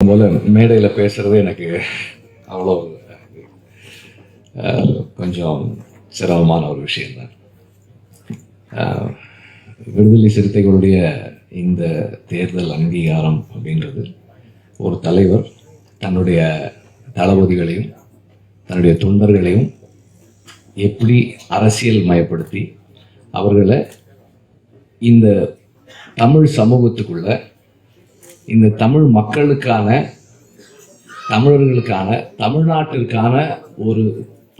போல மேடையில் பேசுறது எனக்கு அவ்வளோ கொஞ்சம் சிரமமான ஒரு விஷயம்தான். விடுதலை சிறுத்தைகளுடைய இந்த தேர்தல் அங்கீகாரம் அப்படின்றது ஒரு தலைவர் தன்னுடைய தளபதிகளையும் தன்னுடைய தொண்டர்களையும் எப்படி அரசியல் மயப்படுத்தி அவர்களை இந்த தமிழ் சமூகத்துக்குள்ள இந்த தமிழ் மக்களுக்கான தமிழர்களுக்கான தமிழ்நாட்டிற்கான ஒரு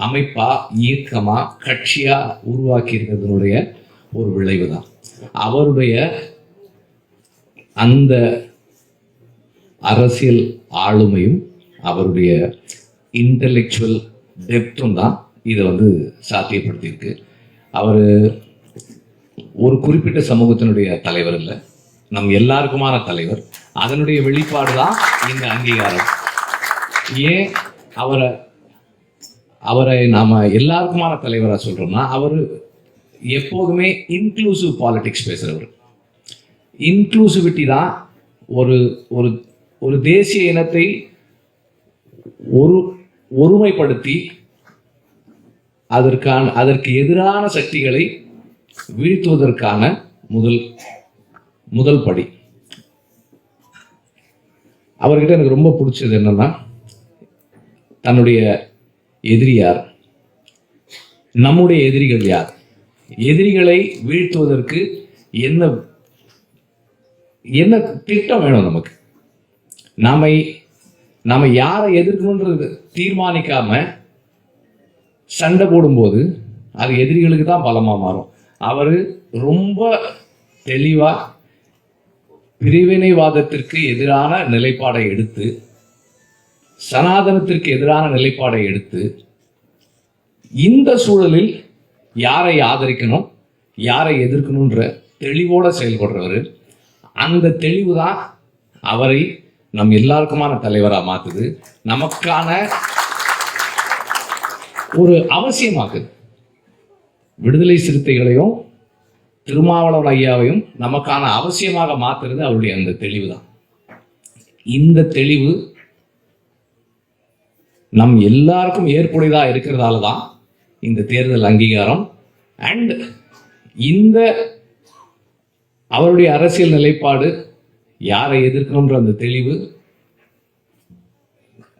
அமைப்பா இயக்கமா கட்சியா உருவாக்கி இருக்கிறதுனுடைய ஒரு விளைவு தான் அவருடைய அந்த அரசியல் ஆளுமையும் அவருடைய இன்டலெக்சுவல் டெப்த்தும் தான் இதை வந்து சாத்தியப்படுத்தியிருக்கு. அவர் ஒரு குறிப்பிட்ட சமூகத்தினுடைய தலைவர் இல்லை. நம் எல்லாருக்குமான தலைவர். அதனுடைய வெளிப்பாடு தான் இந்த அங்கீகாரம். ஏன் அவரை அவரை நாம எல்லாருக்குமான தலைவராக சொல்றோம்னா அவர் எப்போதுமே இன்க்ளூசிவ் பாலிடிக்ஸ் பேசுறவர். இன்க்ளூசிவிட்டி தான் ஒரு ஒரு ஒரு தேசிய இனத்தை ஒரு ஒருமைப்படுத்தி அதற்கான அதற்கு எதிரான சக்திகளை வீழ்த்துவதற்கான முதல் முதல் படி. அவர்கிட்ட எனக்கு ரொம்ப பிடிச்சது என்னன்னா தன்னுடைய எதிரி யார்? நம்முடைய எதிரிகள் யார்? எதிரிகளை வீழ்த்துவதற்கு என்ன என்ன திட்டம் வேணும் நமக்கு? நாம நாம யாரை எதிர்க்கணுன்றது தீர்மானிக்காம சண்டை போடும்போது அது எதிரிகளுக்கு தான் பலமாக மாறும். அவர் ரொம்ப தெளிவாக பிரிவினைவாதத்திற்கு எதிரான நிலைப்பாடை எடுத்து சனாதனத்திற்கு எதிரான நிலைப்பாடை எடுத்து இந்த சூழலில் யாரை ஆதரிக்கணும் யாரை எதிர்க்கணுன்ற தெளிவோடு செயல்படுறவர் அந்த தெளிவு தான் அவரை நம் எல்லாருக்குமான தலைவராக மாற்றுது நமக்கான ஒரு அவசியமாக்குது. விடுதலை சிறுத்தைகளையும் திருமாவளவன் ஐயாவையும் நமக்கான அவசியமாக மாத்துறது அவருடைய அந்த தெளிவு தான் இந்த தெளிவு நம் எல்லாருக்கும் ஏற்புடையதா இருக்கிறதால தான் இந்த தேர்தல் அங்கீகாரம். அண்ட் இந்த அவருடைய அரசியல் நிலைப்பாடு யாரை எதிர்க்கணுன்ற அந்த தெளிவு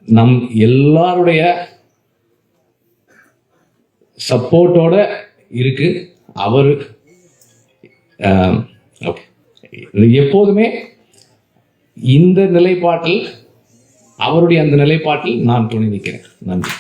நம் எல்லாருடைய சப்போர்ட்டோட இருக்கு. அவர் Um, ஓகே எப்போதுமே இந்த நிலைப்பாட்டில் அவருடைய அந்த நிலைப்பாட்டில் நான் துணை நிற்கிறேன் நன்றி.